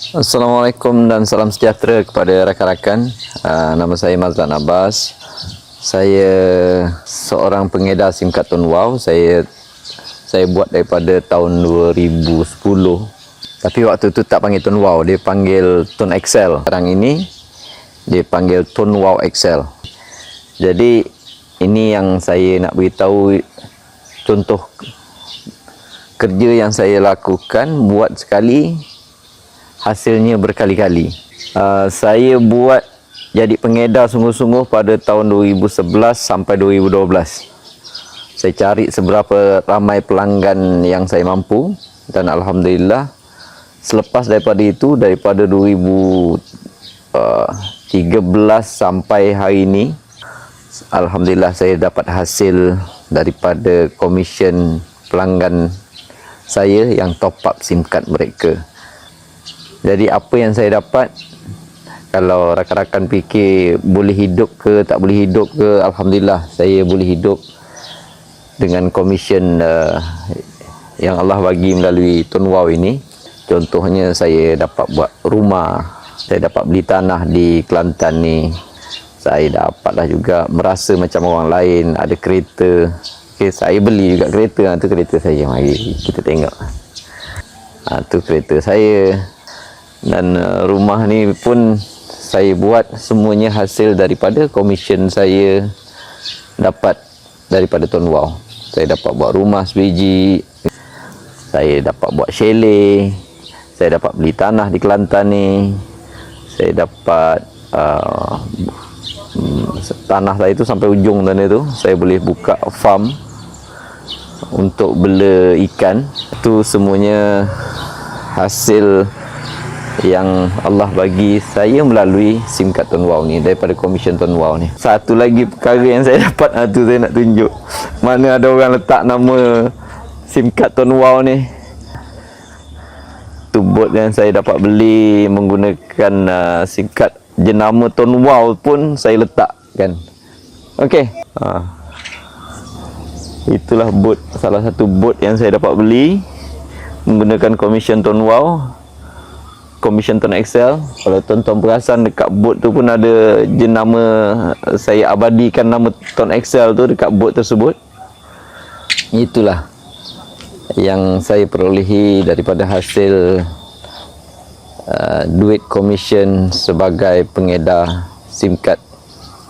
Assalamualaikum dan salam sejahtera kepada rakan-rakan. Uh, nama saya Mazlan Abbas. Saya seorang pengedar SIM kad Tun Wow. Saya saya buat daripada tahun 2010. Tapi waktu tu tak panggil Tun Wow, dia panggil Tun Excel. Sekarang ini dia panggil Tun Wow Excel. Jadi ini yang saya nak beritahu contoh kerja yang saya lakukan buat sekali hasilnya berkali-kali. Uh, saya buat jadi pengedar sungguh-sungguh pada tahun 2011 sampai 2012. Saya cari seberapa ramai pelanggan yang saya mampu dan alhamdulillah selepas daripada itu daripada 2013 uh, sampai hari ini alhamdulillah saya dapat hasil daripada komisen pelanggan saya yang top up SIM card mereka. Jadi apa yang saya dapat kalau rakan-rakan fikir boleh hidup ke tak boleh hidup ke alhamdulillah saya boleh hidup dengan komisen uh, yang Allah bagi melalui Tun Wow ini. Contohnya saya dapat buat rumah, saya dapat beli tanah di Kelantan ni. Saya dapatlah juga merasa macam orang lain ada kereta Okay, saya beli juga kereta. Ha, tu kereta saya. Mari kita tengok. Ha, tu kereta saya. Dan uh, rumah ni pun saya buat semuanya hasil daripada komisen saya dapat daripada Tuan Wow. Saya dapat buat rumah sebiji. Saya dapat buat chalet. Saya dapat beli tanah di Kelantan ni. Saya dapat uh, tanah saya tu sampai ujung sana tu. Saya boleh buka farm untuk bela ikan itu semuanya hasil yang Allah bagi saya melalui SIM card Tuan Wow ni daripada komisen Tuan Wow ni satu lagi perkara yang saya dapat ha, tu saya nak tunjuk mana ada orang letak nama SIM card Tuan Wow ni tu bot yang saya dapat beli menggunakan uh, SIM card jenama Tuan Wow pun saya letak kan Okey. Ha. Itulah bot salah satu bot yang saya dapat beli menggunakan komisen Ton Wow. Komisen Ton Excel. Kalau tuan-tuan perasan dekat bot tu pun ada jenama saya abadikan nama Ton Excel tu dekat bot tersebut. Itulah yang saya perolehi daripada hasil uh, duit komisen sebagai pengedar SIM card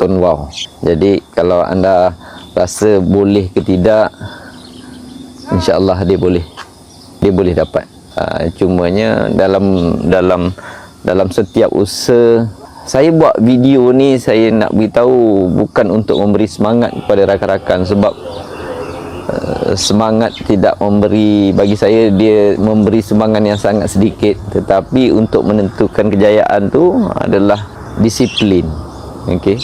Ton Wow. Jadi kalau anda rasa boleh ke tidak insyaallah dia boleh dia boleh dapat uh, cumanya dalam dalam dalam setiap usaha saya buat video ni saya nak beritahu bukan untuk memberi semangat kepada rakan-rakan sebab uh, semangat tidak memberi bagi saya dia memberi semangat yang sangat sedikit. Tetapi untuk menentukan kejayaan tu adalah disiplin. Okey.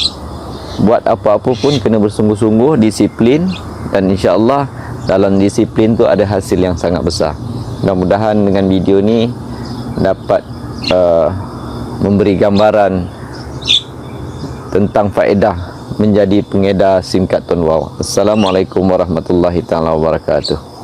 Buat apa-apa pun kena bersungguh-sungguh disiplin dan insya-Allah dalam disiplin tu ada hasil yang sangat besar. Mudah-mudahan dengan video ni dapat uh, memberi gambaran tentang faedah menjadi pengedar SIM card Wow. Assalamualaikum warahmatullahi taala wabarakatuh.